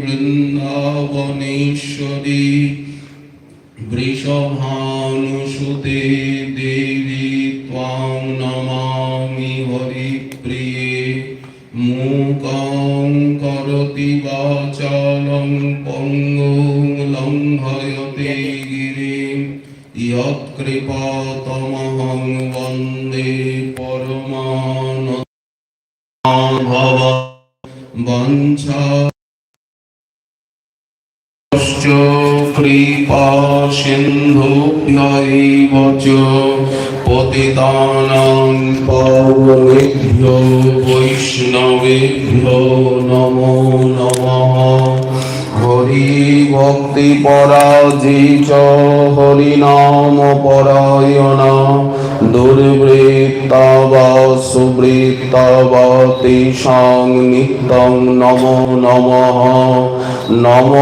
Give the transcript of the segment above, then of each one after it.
বৃন্দাবনেশ্বরী বৃষভানুসুতে দেবী ত্বাং নমামি হরিপ্রিয়ে মুকং করতি বাচালং পঙ্গং লঙ্ঘয়তে গিরিম ইয়ৎকৃপা চ পতিতানাং পাবনেভ্যো বৈষ্ণবেভ্যো নমো নমঃ। হরি ভক্তি পরাজি চ হরি নাম পরায়ণ দুর্বৃত্তব সুবৃত্তব তেষাং নিত্যং নমো নমঃ। নম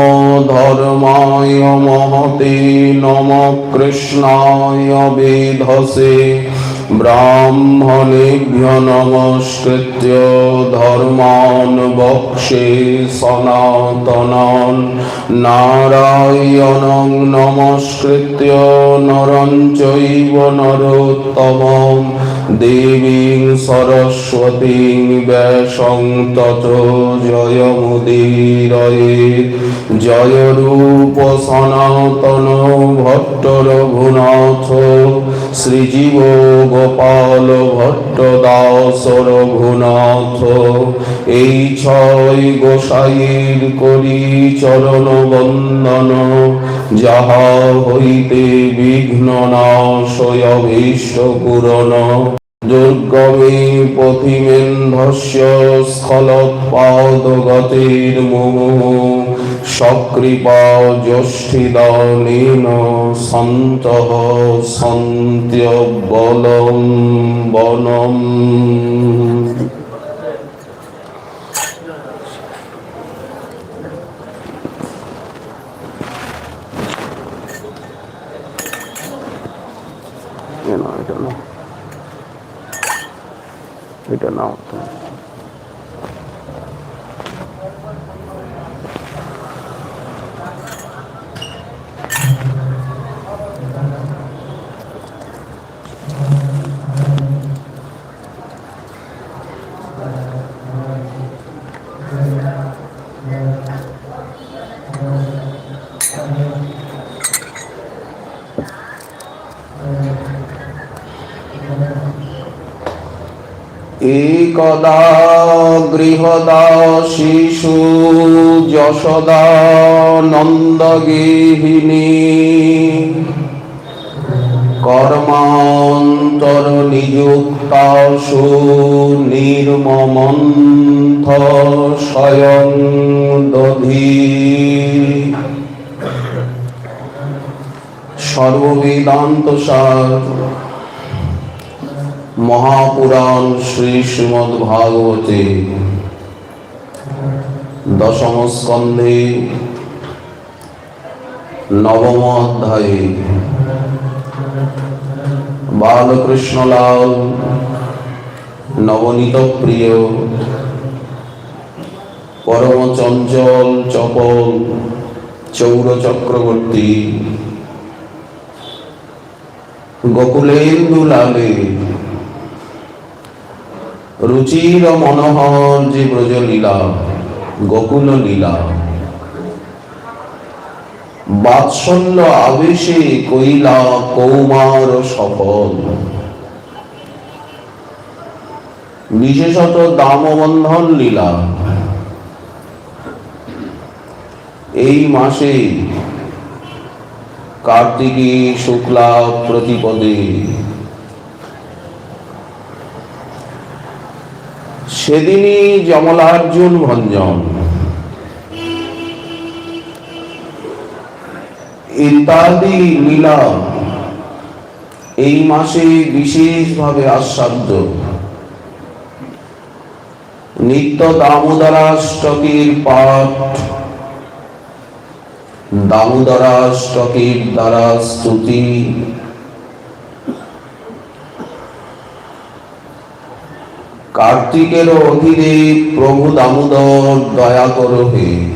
ধর্মায় মহতে, নম কৃষ্ণায় বেধসে। ব্রাহ্মণেভ্য নমস্কৃত্য ধর্মাन् বক্ষে সনাতনাन् নারায়ণং নমস্কৃত্য নরं চৈব নরোত্তমं দেবীং সরস্বতীং ব্যাসং তত জয়মুদীরয়েৎ জয় রূপ সনাতন ভট্ট রঘুনাথ, শ্রীজীব গোপাল ভট্ট দাস রঘুনাথ। এই ছয় গোসাইয়ের করি চরণ বন্দন, যাহা হইতে বিঘ্ন নাশয় অভীষ্ট পূরণ দুর্গমে পথিমেন্ধস্য স্খলৎপাদগতির মুমুঃ। সকৃপা জ্যষ্ঠিদানেন সন্তঃ বনম এটা না এটা নাও একদা গৃহদা শিশু যশোদা নন্দগেহিনী কর্মান্তর নিযুক্তাসু নির্মমন্থ স্বয়ং দধি। সর্ববেদান্ত সার মহাপুরাণ শ্রী শ্রীমদ ভাগবতে দশম স্কন্ধে নবম অধ্যায়ে বালকৃষ্ণলাল নবনীত প্রিয় পরম চঞ্চল চপল চৌর চক্রবর্তী গোকুলেন্দু লালে রুচির মনোহর যে ব্রজ লীলা, গোকুল লীলা। বাৎসল্য আবেশে কইলা কৌমার সফল। বিশেষত দামবন্ধন লীলা। এই মাসে কার্তিকী শুক্লা প্রতিপদে সেদিনই যমলার্জুন ভঞ্জন। ইত্যাদি লীলা এই মাসে বিশেষভাবে আস্বাদ্য নিত্য দামোদরাষ্টকের পাঠ, দামোদরাষ্টকের দ্বারা স্তুতি কার্তিকের অধীরে প্রভু দামোদর দয়া করো হে।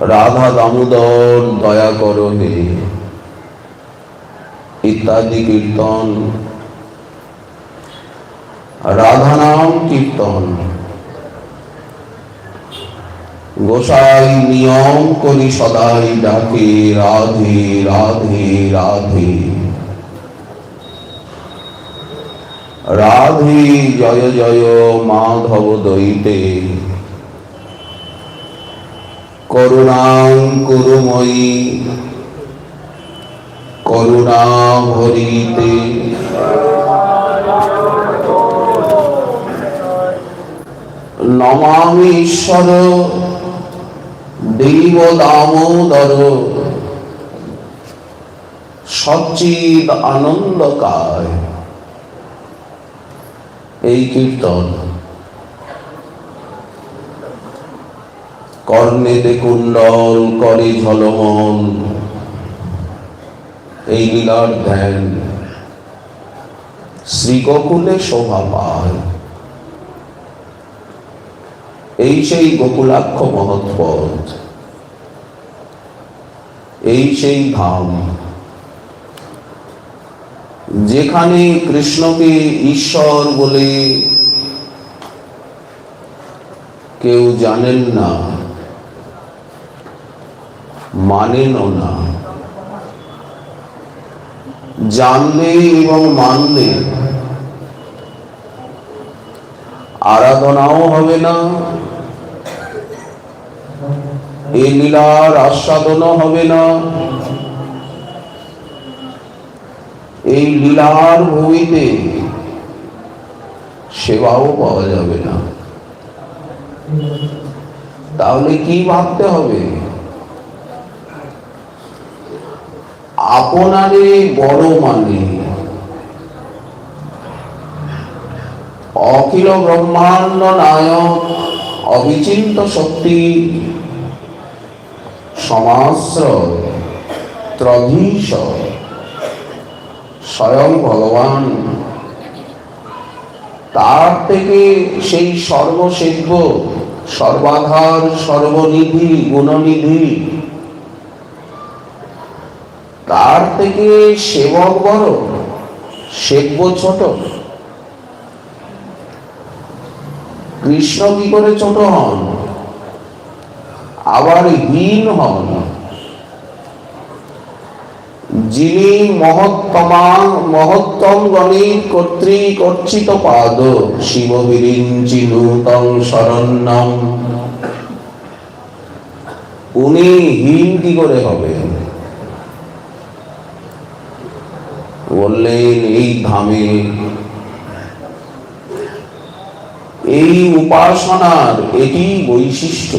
রাধা দামোদর দয়া করো হে। ইত্যাদি কীর্তন। রাধা নাম কীর্তন। গোসাই নিয়ম করি সদাই, ডাকে রাধে রাধে রাধে। রাধে জয় জয় মাধব দৈতে করুণাং কুরুময়ী, করুণা ভরিতে। নমামি ঈশ্বর, দেব দামোদর। সচিদ আনন্দকায়। এই কীর্তন। কর্ণেতে কুণ্ডল করে ঝলমল। এই লীলার ধ্যান শ্রীগোকুলে শোভা পায়। এই সেই গোকুলাক্ষ মহৎপদ এই সেই ধাম। যেখানে কৃষ্ণকে ঈশ্বর বলে কেউ জানেন না, মানেনও না। জানলে এবং মানলে আরাধনাও হবে না এই লীলার আস্বাদনও হবে না। এই লীলার ভূমিতে সেবাও পাওয়া যাবে না। তাহলে কি ভাবতে হবে? আপনারে বড় মানে অখিল ব্রহ্মাণ্ড নায়ক অবিচিন্ত শক্তি সমাশ্রয় ত্রধীশ স্বয়ং ভগবান। তার থেকে সেই সর্বসেব্য সর্বাধার, সর্বনিধি, গুণনিধি। তার থেকে সেবক বড়, সেব্য ছোট। কৃষ্ণ কি করে ছোট হন? আবার হীন হন। যিনি মহত্তমা মহত্তম গণিত কর্তৃক অর্চিত পাদ, শিব বিরিঞ্চি নূতন শরণ্যম। উনি হীন কি করে হবে বললেন, এই ধামে এই উপাসনার এটি বৈশিষ্ট্য।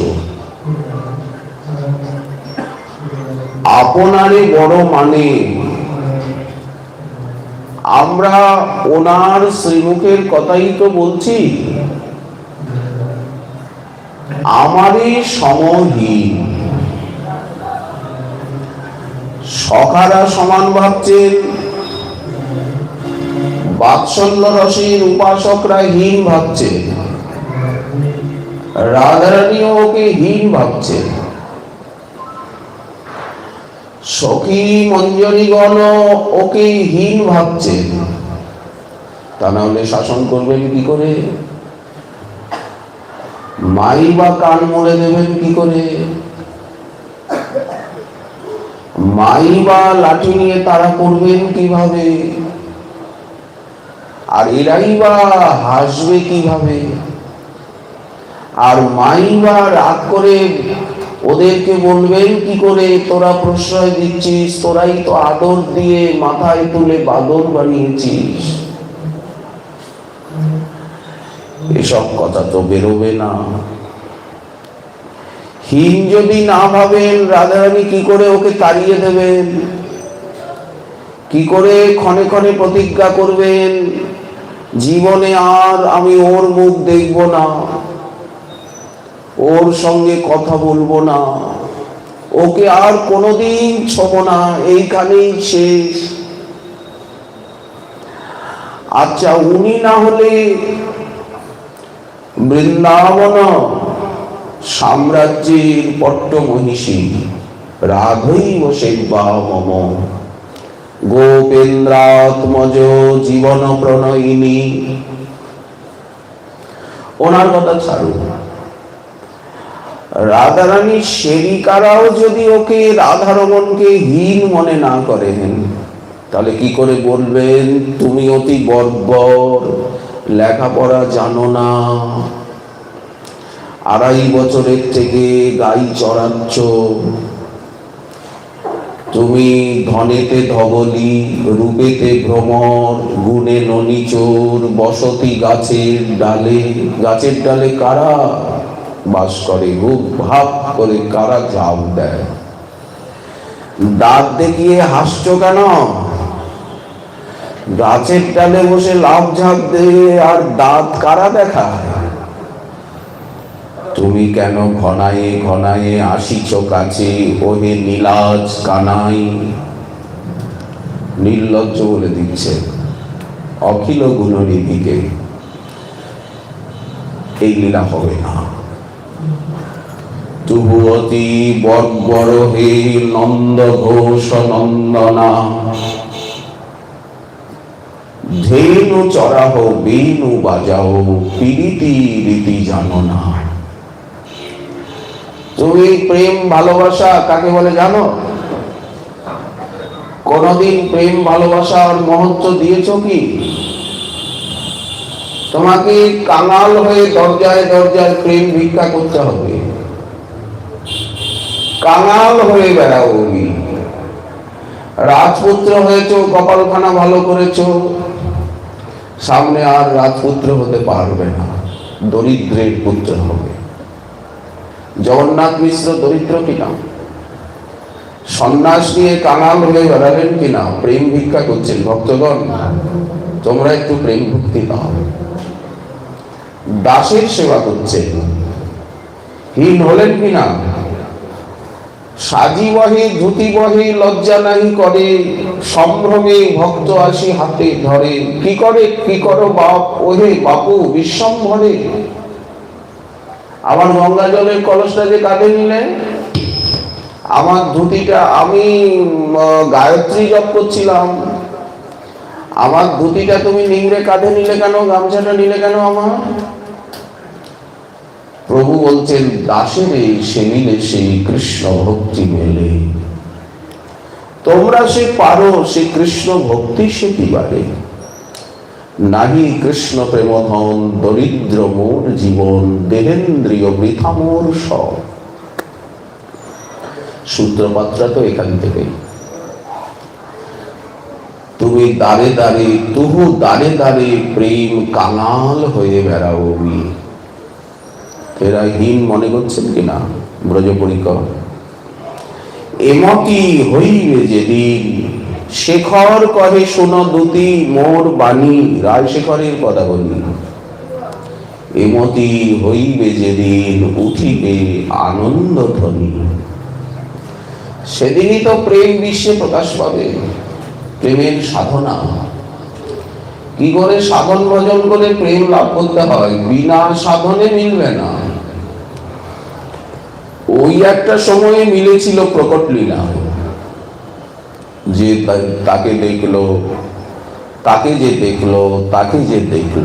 আপনারে বড় মানে। আমরা ওনার শ্রীমুখের কথাই তো বলছি। আমারই সমহীন। সখারা সমান ভাবছেন, বাৎসল্য রসের উপাসকরা হীন ভাবছে রাধারানীও ওকে হীন ভাবছে সখী মঞ্জরীগণ ওকে হীন ভাবছে। তা না হলে শাসন করবেন কি করে? মাই বা কান মরে দেবেন কি করে? মাই বা লাঠি নিয়ে তারা করবেন কীভাবে? আর এরাই বা হাসবে কীভাবে? আর মাই বা রাগ করে ওদেরকে বলবেন, কি করে তোরা প্রশ্রয় দিচ্ছিস? তোরাই তো আদর দিয়ে মাথায় তুলে বাদর বানিয়েছিস। এসব কথা তো বেরোবে না। হীন যদি না ভাবেন, রাধারানী কি করে ওকে তাড়িয়ে দেবেন? কি করে ক্ষণে ক্ষণে প্রতিজ্ঞা করবেন? জীবনে আর আমি ওর মুখ দেখব না। ওর সঙ্গে কথা বলব না। ওকে আর কোনোদিন ছোব না, এইখানেই শেষ। আচ্ছা উনি না হলে বৃন্দাবন সাম্রাজ্যের পট্ট মহিষী রাধৈব সেবা মম। গোপেন্দ্রাত্মজ জীবন প্রণয়িনী। ওনার কথা ছাড়ুন। রাধারানীর সেবিকারাও যদি ওকে রাধারমনকে হীন মনে না করেন, তাহলে কি করে বলবেন, তুমি অতি বর্বর, লেখাপড়া জানো না। আড়াই বছরের থেকে গাই চড়াচ্ছ। তুমি ধনেতে ধবলি, রূপেতে ভ্রমর, গুণে ননিচোর বসতি গাছের ডালে গাছের ডালে কারা বাস করে হুক ভাব করে কারা ঝাঁপ দেয়? দাঁত দেখিয়ে হাসছো কেন? গাছের ডালে বসে লাভ ঝাঁপ দিয়ে আর দাঁত কারা দেখায়? তুমি কেন ঘনায়ে ঘনায়ে আসিছ কাছে, ওহে নীলাজ কানাই? নির্লজ্জ বলে দিচ্ছে অখিল গুণনিধিকে এই লীলা হবে না। তবু অতি বর্বর নন্দ ঘোষ তুমি প্রেম ভালোবাসা কাকে বলে জানো? কোনদিন প্রেম ভালোবাসার মহত্ব দিয়েছ কি? তোমাকে কাঙাল হয়ে দরজায় দরজায় প্রেম ভিক্ষা করতে হবে। কাঙাল হয়ে তুমি। রাজপুত্র হয়েছ, কপালখানা ভালো করেছ। সামনে আর রাজপুত্র হতে পারবে না, দরিদ্রের পুত্র হবে। জগন্নাথ মিশ্র দরিদ্র কিনা? সন্ন্যাস নিয়ে কাঙাল হয়ে বেড়ালেন কিনা? প্রেম ভিক্ষা করছেন ভক্তগণ। তোমরা একটু প্রেম ভক্তি দাও দাসের সেবা করছেন। হীন হলেন কিনা? সাজি বহে ধুতি বহে লজ্জা নাহি করে, সম্ভ্রমে ভক্ত আসি হাতে ধরে। কি করে, কি করো বাপ? ওহে বাপু বিশ্বম্ভরে আমার গঙ্গা জলের কলসটা যে কাঁধে নিলে, আমার ধুতিটা আমি গায়ত্রী জপ করছিলাম। আমার ধুতিটা তুমি নিংড়ে কাঁধে নিলে কেন, গামছাটা নিলে কেন আমার? প্রভু বলছেন দাসের এই সে মিলে সেই কৃষ্ণ ভক্তি মেলে। তোমরা সে পারো, সে কৃষ্ণ ভক্তি সে কি পারে নাহি কৃষ্ণ প্রেমধন দরিদ্র মোর জীবন, দেহেন্দ্রীয় বৃথা মোর সব। সূত্রপাত্রা তো এখান থেকেই তুমি দাঁড়ে দাঁড়ে তুহু দাঁড়ে দাঁড়ে প্রেম কাঙাল হয়ে বেড়াবি এরা হীন মনে করছেন কিনা? ব্রজপরিকর এমতি হইবে যেদিন শেখর কহে, শোন দুতি, মোর বাণী। রাজশেখরের কথা বলি এমতি হইবে যেদিন উঠিবে আনন্দ ধ্বনি সেদিনই তো প্রেম বিশ্বে প্রকাশ পাবে, প্রেমের সাধনা। কি করে সাধন ভজন করে প্রেম লাভ করতে হয়? বিনা সাধনে মিলবে না। ওই একটা সময়ে মিলেছিল প্রকট লীলা। যে তাকে দেখল, তাকে যে দেখল, তাকে যে দেখল।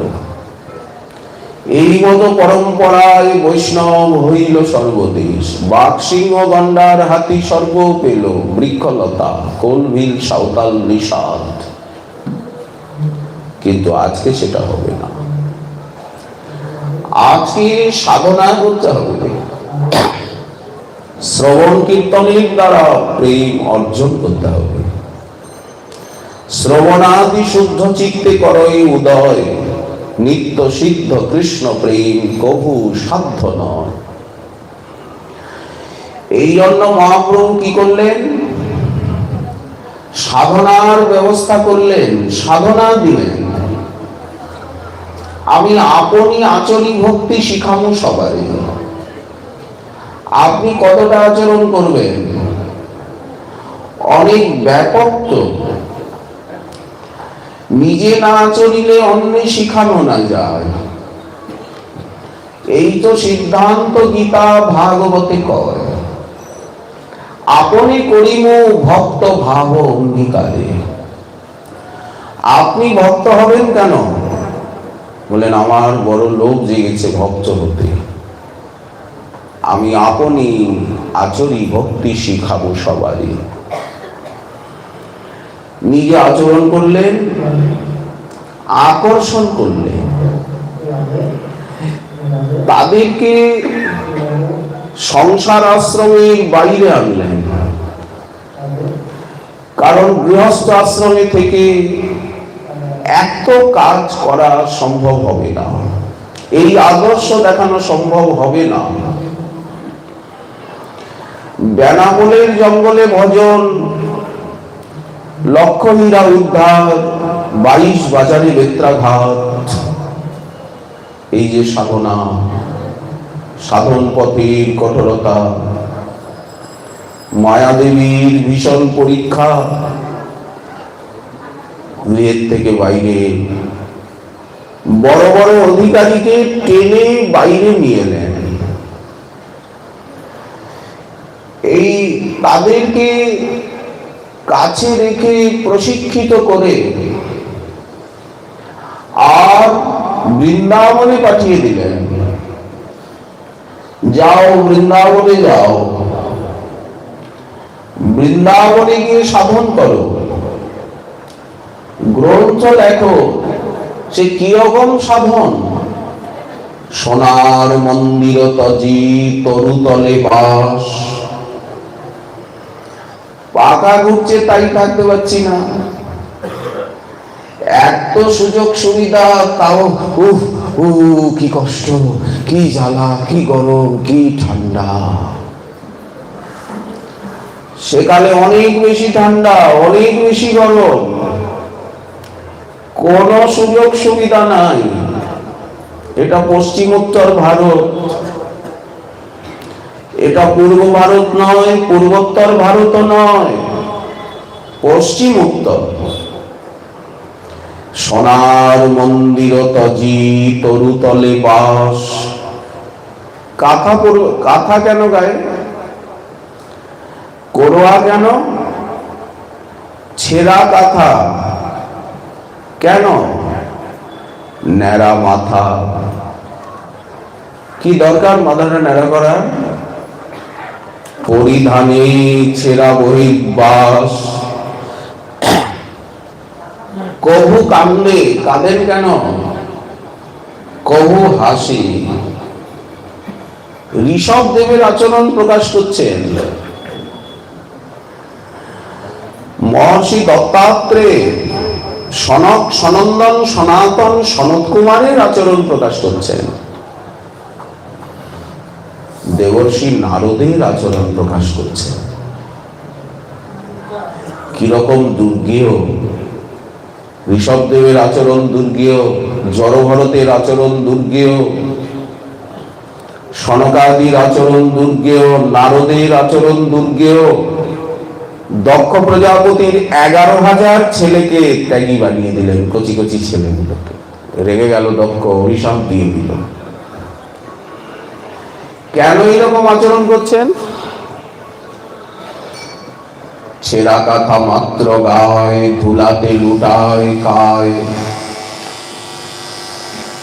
এই মতো পরম্পরায় বৈষ্ণব হইল সর্বদেশ বাঘ সিংহ গন্ডার হাতি সর্ব পেল, বৃক্ষলতা, কোলভিল, সাঁওতাল নিষাদ। কিন্তু আজকে সেটা হবে না। আজকে সাধনা করতে হবে। শ্রবণ কীর্তনের দ্বারা প্রেম অর্জন করতে হবে। শ্রবণাদি শুদ্ধ চিত্তে করই উদয়, নিত্য সিদ্ধ কৃষ্ণ প্রেম কভু সাধ্য নয়। এই জন্য মহাপ্রভু কি করলেন? সাধনার ব্যবস্থা করলেন, সাধনা দিলেন। আমি আপনি আচরী ভক্তি শিখামু সবারই। আপনি কতটা আচরণ করবেন? অনেক ব্যাপক তো। নিজে না চলিলে অন্য শিখানো না যায়। এই তো সিদ্ধান্ত গীতা ভাগবতে কয়। আপনি করিম ভক্ত ভাব অঙ্গীকারে। আপনি ভক্ত হবেন কেন? বলেন, আমার বড় লোক জেগেছে ভক্ত হতে। আমি আপনি আচরি ভক্তি শিখাবো সবারই। নিজে আচরণ করলেন আকর্ষণ করলেন তাদেরকে সংসার আশ্রমের বাইরে আনলেন। কারণ গৃহস্থ আশ্রমে থেকে এত কাজ করা সম্ভব হবে না। এই আদর্শ দেখানো সম্ভব হবে না। বেনামলের জঙ্গলে ভজন লক্ষণীরা উদ্ধার, বাইশ বাজারে বেত্রাঘাত এই যে সাধনা, সাধন পথের কঠোরতা, মায়াদেবীর ভীষণ পরীক্ষা গৃহের থেকে বাইরে। বড় বড় অধিকারীকে টেনে বাইরে নিয়ে নেন এই তাদেরকে কাছে রেখে প্রশিক্ষিত করে আর বৃন্দাবনে পাঠিয়ে দিলেন। যাও বৃন্দাবনে যাও। বৃন্দাবনে গিয়ে সাধন করো। গ্রন্থ লেখো, সে কীরকম সাধন? সোনার মন্দির তজি তরুতলে বাস। পাকা ঘুরছে, তাই থাকতে পারছি না। এত সুযোগ সুবিধা, তাও উফ উ কি কষ্ট, কি জ্বালা, কি গরম, কি ঠান্ডা। সেকালে অনেক বেশি ঠান্ডা, অনেক বেশি গরম। কোন সুযোগ সুবিধা নাই। এটা পশ্চিমোত্তর ভারত। এটা পূর্ব ভারত নয়, পূর্বোত্তর ভারত নয়। পশ্চিম উত্তর। সোনার মন্দির তজি তরুতলে বাস। কাথা কাথা কেন গায়ে? করোয়া কেন? ছেঁড়া কাথা কেন? ন্যাড়া মাথা। কি দরকার মাথাটা ন্যাড়া করা পরিধানে ছেঁড়া বহির্বাস। কবু কান্দে কাঁদেন কেন? কবু হাসি। ঋষভ দেবের আচরণ প্রকাশ করছেন। মহর্ষি দত্তাত্রেয় সনক সনন্দন সনাতন সনত কুমারের আচরণ প্রকাশ করছেন। দেবর্ষি নারদের আচরণ প্রকাশ করছেন। কীরকম দুর্গেয় ঋষভদেবের আচরণ দুর্গেয়, জড়ভরতের আচরণ দুর্গেয়, সনকাদির আচরণ দুর্গেয়, নারদের আচরণ দুর্গেয়, দক্ষ প্রজাপতির এগারো হাজার ছেলেকে ত্যাগী বানিয়ে দিলেন কচি কচি ছেলেগুলোকে। রেগে গেল দক্ষ অভিশাপ দিয়ে দিল। কেন এরকম আচরণ করছেন? ছেঁড়া কাথা মাত্র গায়, ধুলাতে লুটায় কায়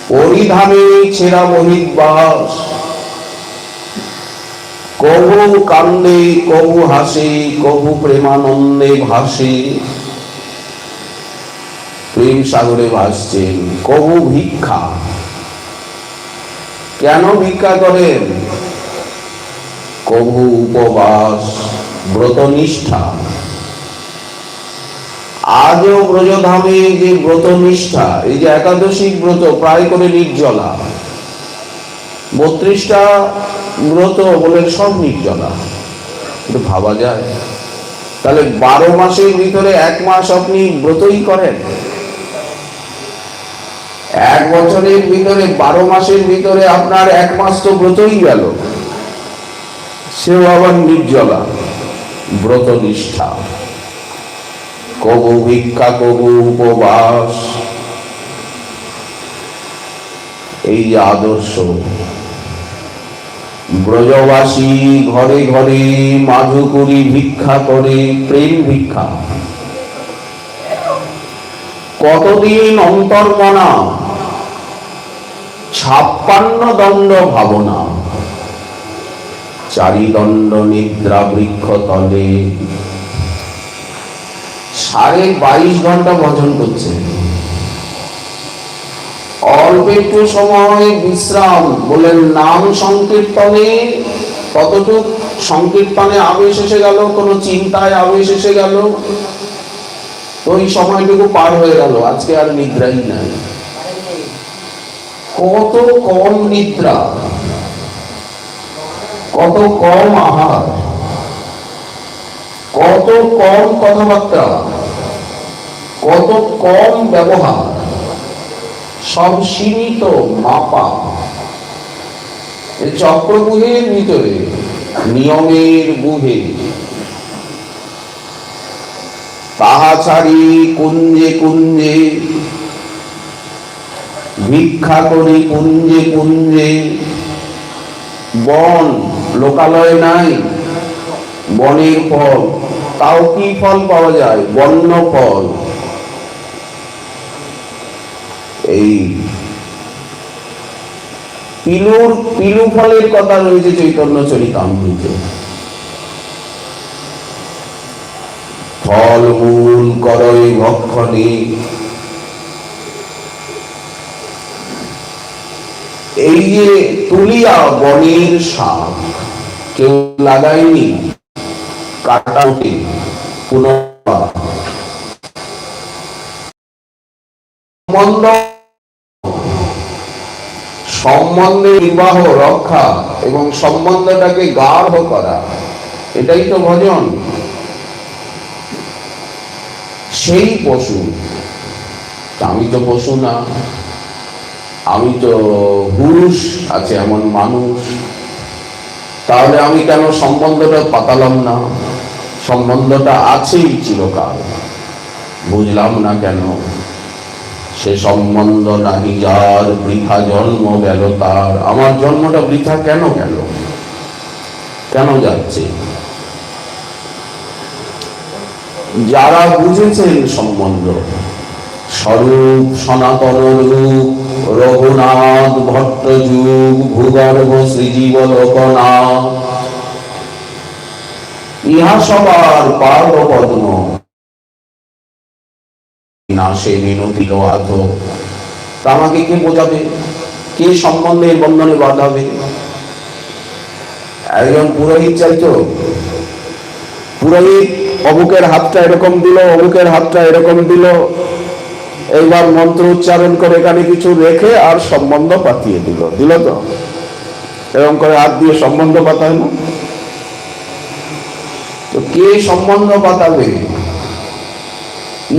পরিধানে ছেঁড়া বহির্বাস কবু কান্দে, কবু হাসে, কবু প্রেমানন্দে ভাসে। প্রেম সাগরে ভাসছেন কবু ভিক্ষা। কেন ভিক্ষা করেন? কবু উপবাস, ব্রতনিষ্ঠা। আজও ব্রজধামে যে ব্রতনিষ্ঠা এই যে একাদশী ব্রত প্রায় করে নির্জলা বত্রিশটা ব্রত বলে সব নির্জলা একটু ভাবা যায়, তাহলে বারো মাসের ভিতরে এক মাস আপনি ব্রতই করেন। এক বছরের ভিতরে, বারো মাসের ভিতরে আপনার এক মাস তো ব্রতই গেল। সেও আবার নির্জলা, ব্রত নিষ্ঠা। কবু ভিক্ষা, কবু উপবাস। এই যে আদর্শ ব্রজবাসী ঘরে ঘরে মাধুকরী ভিক্ষা করে, প্রেম ভিক্ষা। কতদিন অন্তর্মনা ছাপ্পান্ন দণ্ড ভাবনা। চারিদণ্ড নিদ্রা বৃক্ষ তলে। সাড়ে বাইশ ঘণ্টা ভজন করছে। অল্প একটু সময়, বিশ্রাম বলেন নাম সংকীর্তনে কতটুক সংকীর্তনে আবেশ এসে গেল, কোনো চিন্তায় আবেশ এসে গেল? ওই সময়টুকু পার হয়ে গেল, আজকে আর নিদ্রাই নাই। কত কম নিদ্রা, কত কম আহার। কত কম কথাবার্তা, কত কম ব্যবহার, সব সীমিত মাপা। চক্রগুহের ভিতরে, নিয়মের গুহে। তাহা ছাড়ি কুঞ্জে কুঞ্জে, ভিক্ষা করি কুঞ্জে কুঞ্জে বন, লোকালয় নাই, বনের ফল। তাও কি ফল পাওয়া যায়, বন্য ফল। এই পিলুর, পিলু ফলের কথা রয়েছে চৈতন্য চরিতামৃতে। ফল মূল করই ভক্ষণে। এই যে তুলিয়া বনের শাক, কেউ লাগায়নি? কাটা উঠে পুনর্বার সম্বন্ধে বিবাহ, রক্ষা এবং সম্বন্ধটাকে গাঢ় করা, এটাই তো ভজন। সেই পশু, আমি তো পশু না, আমি তো পুরুষ, আছে এমন মানুষ, তাহলে আমি কেন সম্বন্ধটা পাতালাম না? সম্বন্ধটা আছেই চিরকাল। বুঝলাম না কেন? সে সম্বন্ধ নাহি যার, বৃথা জন্ম গেল তার। আমার জন্মটা বৃথা কেন গেল? কেন যাচ্ছে? যারা বুঝেছেন সম্বন্ধ, স্বরূপ, সনাতন রূপ, রঘুনাথ ভট্ট যুগ ভূগর্ভ শ্রীজীব লোকনা ইহা সবার পার্ব পদ্ম নাশে মিনতি লোহাত আমাকে কে বোঝাবে? কে সম্বন্ধের বন্ধনে বাঁধাবে? একজন পুরোহিত চাইতো? পুরোহিত, অমুকের হাতটা এরকম দিল, অমুকের হাতটা এরকম দিল। এইবার মন্ত্র উচ্চারণ করে এখানে কিছু রেখে আর সম্বন্ধ পাতিয়ে দিল। দিল তো? এরকম করে হাত দিয়ে সম্বন্ধ পাতায় না? তো কে সম্বন্ধ পাতাবে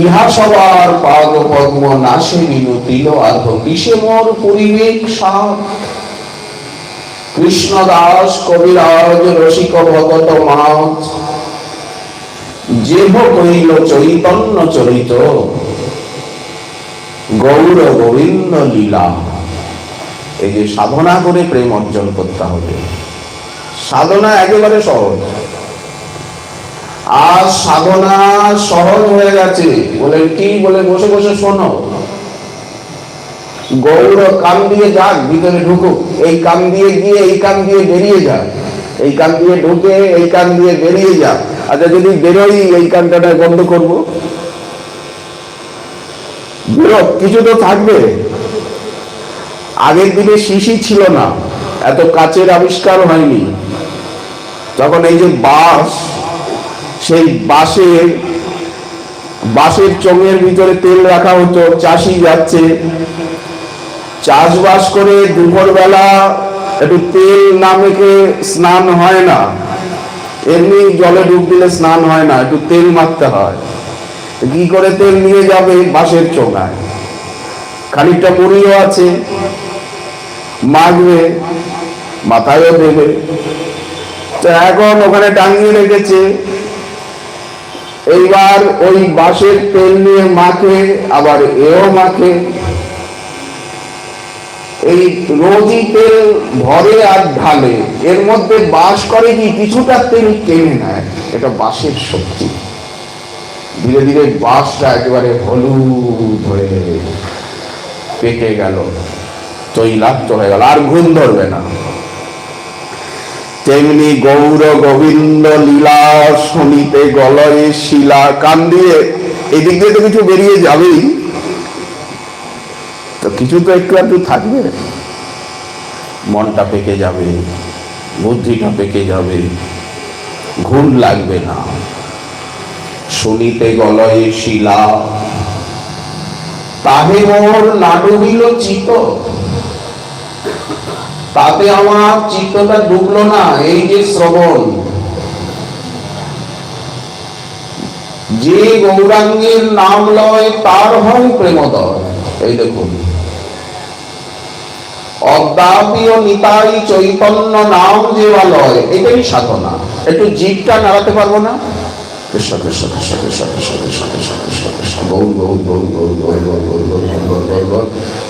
ইহা সবার পাদ পদ্ম নাশে বিনতিল আর্ধ কিসে মোর পরিবেক সাপ কৃষ্ণ দাস কবিরাজ রসিক ভগত মাছ যেহ কইল চৈতন্য চরিত, গৌর গোবিন্দ লীলা। এই যে সাধনা করে প্রেম অর্জন করতে হবে। সাধনা একেবারে সহজ। আর সাধনা সহজ হয়ে গেছে। বলে কি? বলে বসে বসে শোনো। গৌর কান দিয়ে যাক, ভিতরে ঢুকুক। এই কান দিয়ে গিয়ে, এই কান দিয়ে বেরিয়ে যাক। এই কান দিয়ে ঢুকে, এই কান দিয়ে বেরিয়ে যাক। আচ্ছা যদি বেরোই, এই কানটা বন্ধ করব। বেরো কিছু তো থাকবে। আগের দিনে শিশি ছিল না। এত কাচের আবিষ্কার হয়নি। তখন এই যে বাঁশ সেই বাঁশের বাঁশের চোঙের ভিতরে তেল রাখা হতো, চাষি যাচ্ছে। চাষবাস করে দুপুর বেলা একটু তেল না মেখে স্নান হয় না। এমনি জলে ডুব দিলে স্নান হয় না, একটু তেল মাখতে হয়। কি করে তেল নিয়ে যাবে বাঁশের চোঙায়? খানিকটা মুড়িও আছে, মাখবে, মাথায়ও দেবে। তো এখন ওখানে টাঙিয়ে রেখেছে এইবার ওই বাঁশের তেল নিয়ে মাখে, আবার এও মাখে। এই রোজই তেল ভরে আর ঢালে, এর মধ্যে বাস করে কি কিছুটা তেল টেনে নেয়? এটা বাঁশের শক্তি। ধীরে ধীরে বাঁশটা একেবারে হলুদ হয়ে পেকে গেল, তৈলাক্ত হয়ে গেল, আর ঘুম ধরবে না। তেমনি গৌর গোবিন্দ লীলা শুনিতে গলয়ে শিলা কান দিয়ে এদিক দিয়ে তো কিছু বেরিয়ে যাবেই। তো কিছু তো একটু একটু থাকবে। মনটা পেকে যাবে, বুদ্ধিটা পেকে যাবে, ঘুম লাগবে না। শুনিতে গলয়ে শিলা, তাহে মোর নাডুবিল চিত। তাতে আমার চিত্তটা ডুবলো না এই যে শ্রবণ যে গৌরাঙ্গের নাম লয় তার হয় প্রেমদয় এই দেখুন অদ্যাপিও নিতাই চৈতন্য নাম যে লয় এটাই সাধনা একটু জিভটা নাড়াতে পারব না কৃষ্ণ কৃষ্ণ কৃষ্ণ কৃষ্ণ কৃষ্ণ কৃষ্ণ কৃষ্ণ কৃষ্ণ কৃষ্ণ গৌর গৌর গৌর গৌর গৌর গৌর গৌর গৌর গৌর গৌর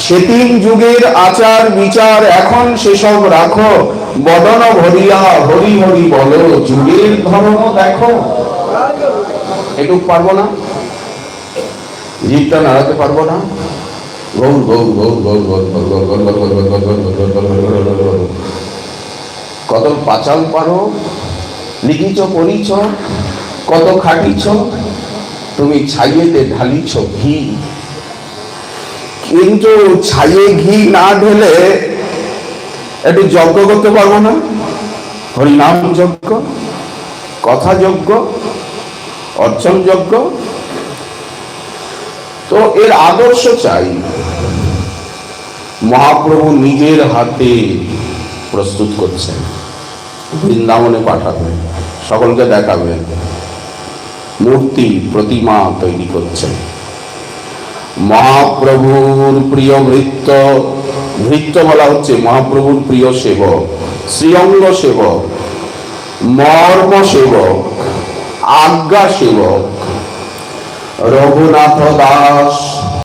সেতিন যুগের আচার বিচার এখন সেসব রাখো বদন ভরিয়া হরি হরি বলো যুগের ধর্ম দেখো একটু পারব না জিভটা নাড়াতে পারব না কত পাচাল পারো লিখিছ পড়িছ কত খাটিছ তুমি ছাইয়েতে ঢালিছ ঘি কিন্তু ছাইয়ে ঘি না ঢেলে একটু যজ্ঞ করতে পারব না? হরিনাম যজ্ঞ, কথা যজ্ঞ, অর্চন যজ্ঞ। তো এর আদর্শ চাই। মহাপ্রভু নিজের হাতে প্রস্তুত করছেন। বৃন্দাবনে পাঠাবেন, সকলকে দেখাবেন। মূর্তি, প্রতিমা তৈরি করছেন। মহাপ্রভুর প্রিয় ভৃত্য। ভৃত্য বলা হচ্ছে মহাপ্রভুর প্রিয় সেবক, শ্রীঅঙ্গ সেবক, মর্ম সেবক, আজ্ঞা সেবক। রঘুনাথ দাস